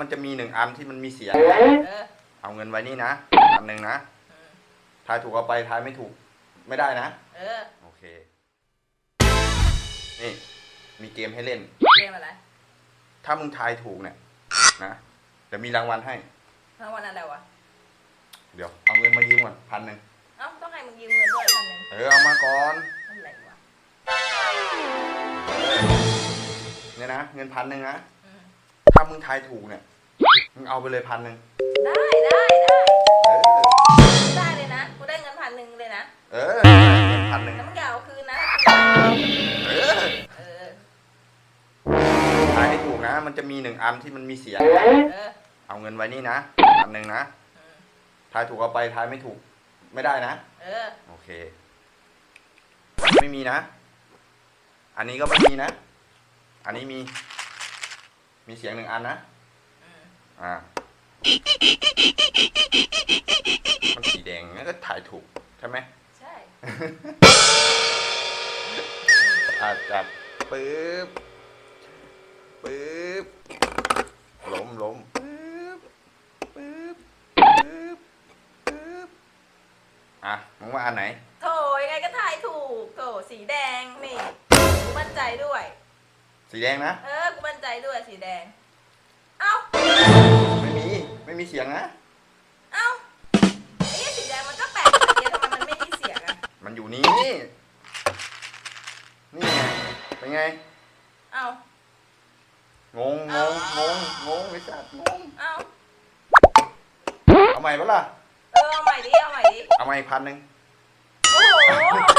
มันจะมีหนึ่งอันที่มันมีเสียง เออเอาเงินไว้นี่นะอันหนึ่งนะอืมทายถูกเอาไปทายไม่ถูกไม่ได้นะ เออโอเค นี่ มีเกมให้เล่น เกมอะไรถ้ามึงทายถูกเนี่ยนะเดี๋ยวมีรางวัลให้ รางวัลอะไรวะเดี๋ยวเอาเงินมายืมก่อนพันหนึ่งเอ้าต้องให้มึงยืมเงินด้วยพันหนึ่งเออเอามาก่อนอะไรวะเนี่ยนะเงินพันหนึ่งนะอืม ถ้ามึงทายถูกเนี่ย มึงเอาไปเลยพันหนึ่งได้ได้ได้เออได้เลยนะกูได้เงินพันหนึ่งเลยนะเออเงินพันหนึ่งแล้วมึงอย่าเอาคืนนะเออเออทายให้ถูกนะ มันจะมีหนึ่งอันที่มันมีเสียง เออเอาเงินไว้นี่นะพันหนึ่งนะอืมทายถูกเอาไปทายไม่ถูกไม่ได้นะ เออโอเค ไม่มีนะ อันนี้ก็ไม่มีนะ อันนี้มี มีเสียงหนึ่งอันนะอืมอ่า มันสีแดงงั้นก็ถ่ายถูกใช่ไหม ใช่ อาจับปึ๊บ ปึ๊บ ล้มล้มปึ๊บ ปึ๊บ ปึ๊บ ปึ๊บ อะมึงว่าอันไหน โถยังไงก็ถ่ายถูก โถสีแดงนี่กูมั่นใจด้วย สีแดงนะ เออกูมั่นใจ ด้วยสีแดง เอ้า ไม่มี ไม่มีเสียงนะ เอ้าไอ้เหี้ยสีแดงมันก็แปลกแบบนี้ทำไมมันไม่มีเสียงอะมันอยู่นี่ นี่ไง เป็นไง เอ้า งงงงงงงงไอ้สัตว์งงเอ้า เอาใหม่ปะล่ะ เออเอาใหม่ดิ เอาใหม่ดิ เอาใหม่พันหนึ่งโอ้โห